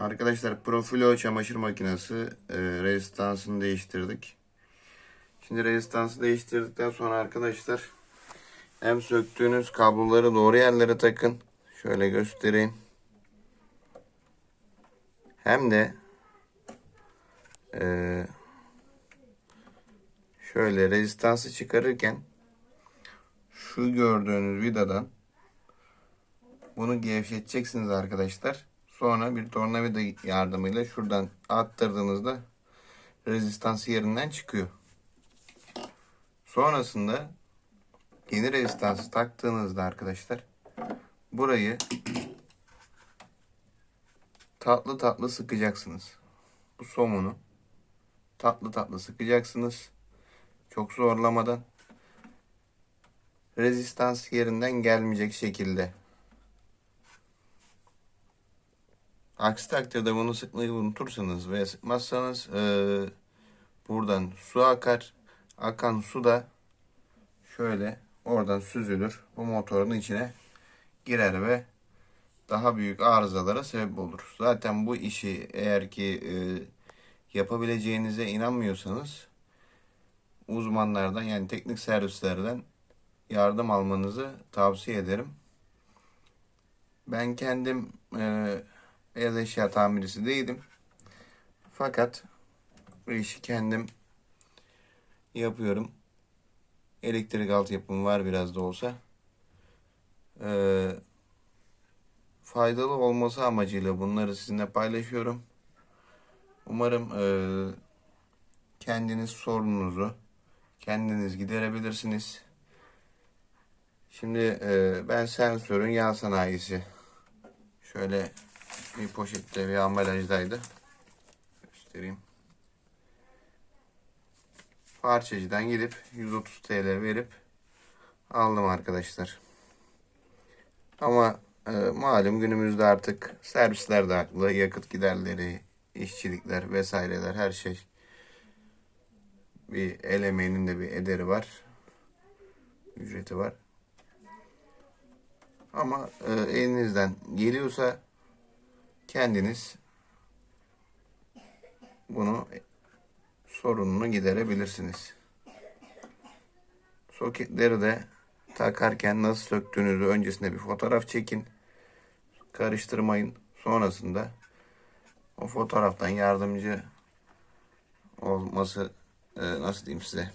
Arkadaşlar Profilo çamaşır makinesi e, rezistansını değiştirdik. Şimdi rezistansı değiştirdikten sonra arkadaşlar hem söktüğünüz kabloları doğru yerlere takın. Şöyle göstereyim. Hem de e, şöyle rezistansı çıkarırken şu gördüğünüz vidadan bunu gevşeteceksiniz arkadaşlar. Sonra bir tornavida yardımıyla şuradan attırdığınızda rezistans yerinden çıkıyor. Sonrasında yeni rezistansı taktığınızda arkadaşlar burayı tatlı tatlı sıkacaksınız. Bu somunu tatlı tatlı sıkacaksınız. Çok zorlamadan rezistans yerinden gelmeyecek şekilde. Aksi takdirde bunu sıkmayı unutursanız ve sıkmazsanız eee, buradan su akar. Akan su da şöyle oradan süzülür. Bu motorun içine girer ve daha büyük arızalara sebep olur. Zaten bu işi eğer ki eee, yapabileceğinize inanmıyorsanız uzmanlardan yani teknik servislerden yardım almanızı tavsiye ederim. Ben kendim eee beyaz eşya tamircisi değilim. Fakat bu işi kendim yapıyorum. Elektrik altyapım var biraz da olsa. Ee, faydalı olması amacıyla bunları sizinle paylaşıyorum. Umarım e, kendiniz sorununuzu kendiniz giderebilirsiniz. Şimdi e, ben sensörün yan sanayisi. Şöyle bir poşette bir ambalajdaydı. Göstereyim. Parçacıdan gidip 130 TL verip aldım arkadaşlar. Ama e, malum günümüzde artık servisler de haklı. Yakıt giderleri, işçilikler vesaireler her şey. Bir el emeğinin de bir ederi var. Ücreti var. Ama e, elinizden geliyorsa kendiniz bunu sorununu giderebilirsiniz. Soketleri de takarken nasıl söktüğünüzü öncesinde bir fotoğraf çekin. Karıştırmayın. Sonrasında o fotoğraftan yardımcı olması e, nasıl diyeyim size?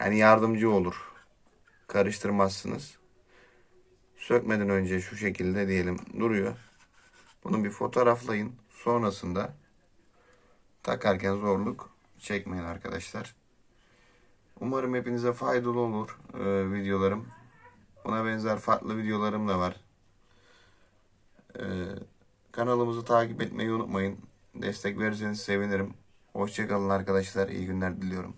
Yani yardımcı olur. Karıştırmazsınız. Sökmeden önce şu şekilde diyelim duruyor. Bunu bir fotoğraflayın. Sonrasında takarken zorluk çekmeyin arkadaşlar. Umarım hepinize faydalı olur e, videolarım. Buna benzer farklı videolarım da var. E, kanalımızı takip etmeyi unutmayın. Destek verirseniz sevinirim. Hoşçakalın arkadaşlar. İyi günler diliyorum.